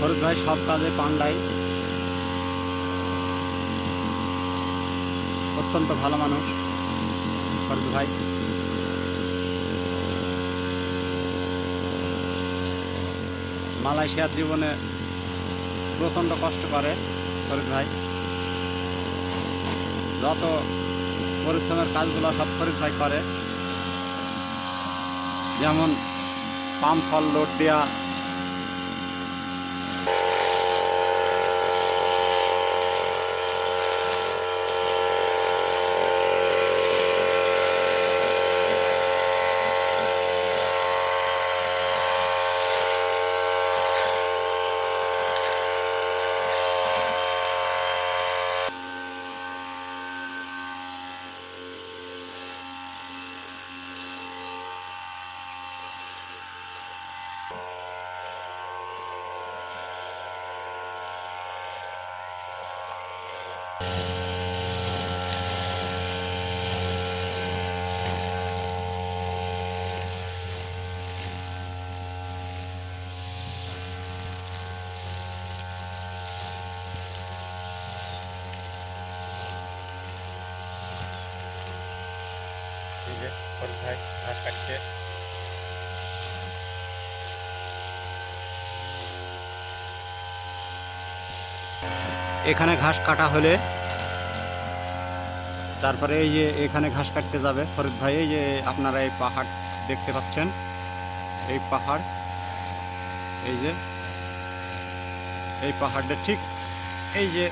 ফরিদ ভাই সব কাজে পান্ডাই। অত্যন্ত ভালো মানুষ ফরিদ ভাই। মালয়েশিয়ার জীবনে প্রচণ্ড কষ্ট করে ফরিদ ভাই। যত পরিশ্রমের কাজগুলো সব ফরিদ ভাই করে। যেমন পাম ফল লোড দেওয়া এই যে ফরিদ ভাই ঘাস কাটছে এখানে ঘাস কাটা হলে তারপরে এই যে এখানে ঘাস কাটতে যাবে ফরিদ ভাই এই যে আপনারা এই পাহাড় দেখতে পাচ্ছেন এই পাহাড় এই যে, এই পাহাড়টা ঠিক এই যে,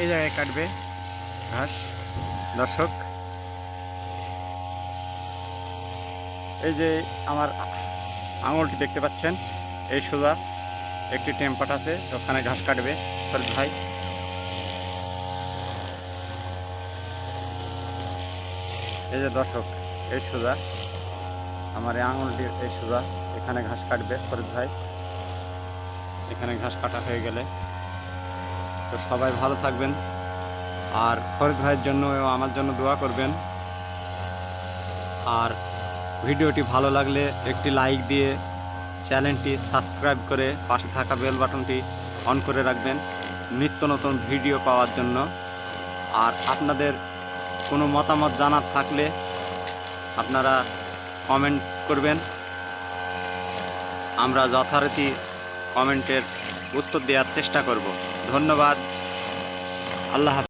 এই জায়গায় কাটবে ঘাস। দর্শক, এই যে আমার আঙুলটি দেখতে পাচ্ছেন, এই সোজা একটি টেম্পাট আছে, ওখানে ঘাস কাটবে। ফরিদ ভাই। এই যে দর্শক, এই সোজা, আমার এই আঙুলটির এই সোজা, এখানে ঘাস কাটবে, ফরিদ ভাই। এখানে ঘাস কাটা হয়ে গেলে। তো সবাই ভালো থাকবেন। আর ফরিদ ভাইয়ের জন্য আমার জন্য দোয়া করবেন। আর ভিডিওটি ভালো লাগলে একটি লাইক দিয়ে চ্যানেলটি সাবস্ক্রাইব করে পাশে থাকা বেল বাটনটি অন করে রাখবেন নিত্য নতুন ভিডিও পাওয়ার জন্য। আর আপনাদের কোনো মতামত জানার থাকলে আপনারা কমেন্ট করবেন। আমরা যথারীতি কমেন্টের উত্তর দেওয়ার চেষ্টা করব। ধন্যবাদ। আল্লাহ